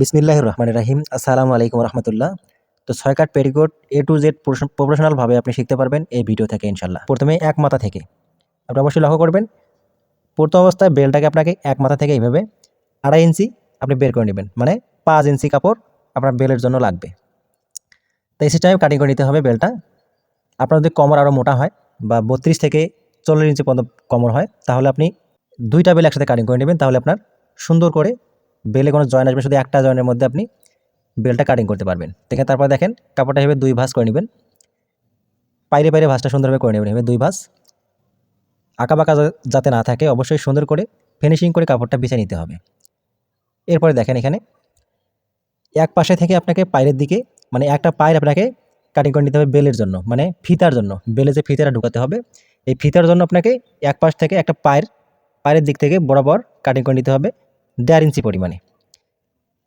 বিসমিল্লাহ রহমান রাহিম আসসালামু আলাইকুম রহমতুল্লাহ তো ছয় কাট পেরিকোট এ টু জেড প্রফেশনালভাবে আপনি শিখতে পারবেন এই ভিডিও থেকে ইনশাল্লাহ প্রথমে এক মাথা থেকে। আপনি অবশ্যই লক্ষ্য করবেন, প্রথম অবস্থায় বেলটাকে আপনাকে এক মাথা থেকে এইভাবে আড়াই ইঞ্চি আপনি বের করে নেবেন। মানে পাঁচ ইঞ্চি কাপড় আপনার বেলের জন্য লাগবে। তো এই সিস্টেমে কাটিং করে নিতে হবে বেলটা। আপনার যদি কমর আরও মোটা হয় বা বত্রিশ থেকে চল্লিশ ইঞ্চি পর্যন্ত কমর হয়, তাহলে আপনি দুইটা বেল একসাথে কাটিং করে নেবেন। তাহলে আপনার সুন্দর করে বেলে কোনো জয়েন আসবে, শুধু একটা জয়েনের মধ্যে আপনি বেলটা কাটিং করতে পারবেন। দেখেন, তারপর দেখেন, কাপড়টা এভাবে দুই ভাঁজ করে নেবেন। বাইরে বাইরে ভাঁজটা সুন্দরভাবে করে নেবেন, এভাবে দুই ভাঁজ। বাঁকা যাতে না থাকে, অবশ্যই সুন্দর করে ফিনিশিং করে কাপড়টা বিছিয়ে নিতে হবে। এরপরে দেখেন এখানে, এক পাশে থেকে আপনাকে পায়ের দিকে মানে একটা পায়ের আপনাকে কাটিং করে নিতে হবে বেলের জন্য মানে ফিতার জন্য। বেলে যে ফিতাটা ঢুকাতে হবে, এই ফিতার জন্য আপনাকে এক পাশ থেকে একটা পায়ের পায়ের দিক থেকে বরাবর কাটিং করে নিতে হবে। দেড় ইঞ্চি পরিমাণে।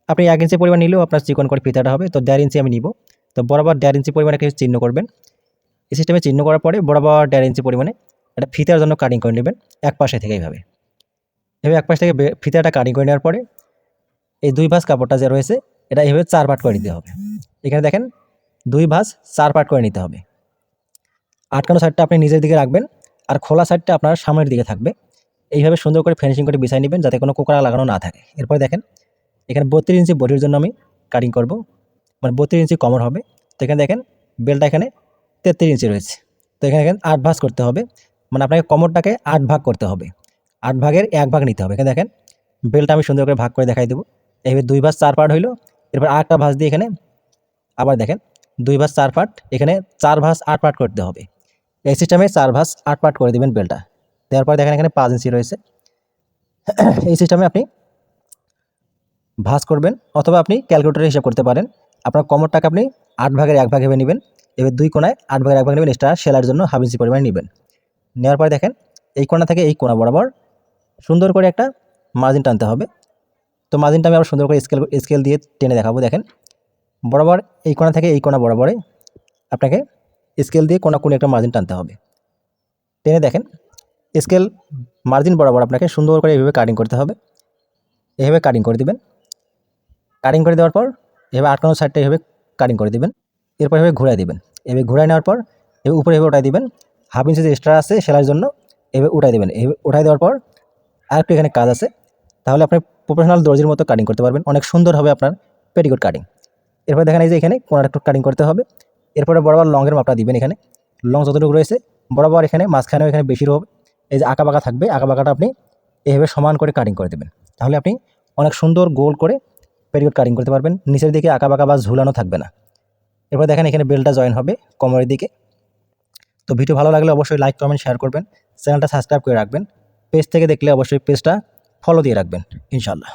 আপনি এক ইঞ্চি পরিমাণ নিলেও আপনার চিকন করে ফিতাটা হবে, তো দেড় ইঞ্চি আমি নিব। তো বরাবর দেড় ইঞ্চি পরিমাণে কিছু চিহ্ন করবেন। এই সিস্টেমে চিহ্ন করার পরে বরাবর দেড় ইঞ্চি পরিমাণে একটা ফিতার জন্য কাটিং করে নেবেন, এক পাশে থেকে এইভাবে। এভাবে এক পাশ থেকে ফিতাটা কাটিং করে নেওয়ার পরে এই দুই ভাঁজ কাপড়টা যে রয়েছে, এটা এভাবে চার পাট করে নিতে হবে। এখানে দেখেন, দুই ভাঁজ চার পাট করে নিতে হবে। আটকানো সাইডটা আপনি নিজের দিকে রাখবেন, আর খোলা সাইডটা আপনার সামনের দিকে থাকবে। এইভাবে সুন্দর করে ফিনিশিং করে বিছাই নেবেন যাতে কোনো কোকড়া লাগানো না থাকে। এরপরে দেখেন, এখানে বত্রিশ ইঞ্চি বডির জন্য আমি কাটিং করব। মানে বত্রিশ ইঞ্চি কমর হবে। তো এখানে দেখেন, বেলটা এখানে তেত্রিশ ইঞ্চি রয়েছে। তো এখানে দেখেন, আট ভাঁজ করতে হবে। মানে আপনাকে কমরটাকে আট ভাগ করতে হবে। আট ভাগের এক ভাগ নিতে হবে। এখানে দেখেন, বেলটা আমি সুন্দর করে ভাগ করে দেখাই দেবো। এইভাবে দুই ভাঁজ চার পার্ট হইল। এরপর আরেকটা ভাঁজ দিয়ে এখানে আবার দেখেন, দুই ভাঁজ চার পার্ট এখানে চার ভাঁজ আট পার্ট করতে হবে। এই সিস্টেমে চার ভাঁজ আট পার্ট করে দেবেন বেলটা। দেওয়ার পর দেখেন এখানে পাঁচ ইঞ্চি রয়েছে। এই সিস্টেমে আপনি ভাঁজ করবেন অথবা আপনি ক্যালকুলেটরে হিসাব করতে পারেন। আপনার কমরটাকে আপনি আট ভাগের এক ভাগ ভেবে নেবেন। এবার দুই কোনায় আট ভাগের এক ভাগ নেবেন এক্সট্রা সেলার জন্য হাফ ইঞ্চি পরিমাণে নেবেন। নেওয়ার পরে দেখেন, এই কোণা থেকে এই কোণা বরাবর সুন্দর করে একটা মার্জিন টানতে হবে। তো মার্জিনটা আমি আবার সুন্দর করে স্কেল স্কেল দিয়ে টেনে দেখাবো, দেখেন। বরাবর এই কোণা থেকে এই কোণা বরাবরে আপনাকে স্কেল দিয়ে কোনা কোণে একটা মার্জিন টানতে হবে। টেনে দেখেন স্কেল মার্জিন বরাবর আপনাকে সুন্দর করে এইভাবে কাটিং করতে হবে। এভাবে কাটিং করে দিবেন। কাটিং করে দেওয়ার পর এভাবে আটকানো সাইডটা এভাবে কাটিং করে দিবেন। এরপর এভাবে ঘুরাই দিবেন। এভাবে ঘুরাই নেওয়ার পর এভাবে উপরে এভাবে উঠাই দিবেন। হাফ ইঞ্চি যে এক্সট্রা আছে সেলার জন্য এভাবে উঠাই দেবেন। এভাবে উঠাই দেওয়ার পর আরেকটু এখানে কাজ আছে। তাহলে আপনি প্রফেশনাল দর্জির মতো কাটিং করতে পারবেন। অনেক সুন্দর হবে আপনার পেটিকোট কাটিং এরপর দেখেন এই যে এখানে কোনার একটু কাটিং করতে হবে। এরপরে বরাবর লংয়ের মাপটা দিবেন এখানে। লং যতটুকু রয়েছে, বরাবর এখানে মাঝখানেও এখানে বেশি হবে। এই যে আঁকা বাঁকা থাকবে আঁকা বাঁকাটা আপনি এভাবে সমান করে কাটিং করে দেবেন। তাহলে আপনি অনেক সুন্দর গোল করে পেরিকট কাটিং করতে পারবেন। নিচের দিকে আঁকা বাঁকা বা ঝুলানো থাকবে না। এরপর দেখেন এখানে বেলটা জয়েন হবে কোমরের দিকে। তো ভিডিও ভালো লাগলে অবশ্যই লাইক কমেন্ট শেয়ার করবেন। চ্যানেলটা সাবস্ক্রাইব করে রাখবেন। পেজ থেকে দেখলে অবশ্যই পেজটা ফলো দিয়ে রাখবেন ইনশাল্লাহ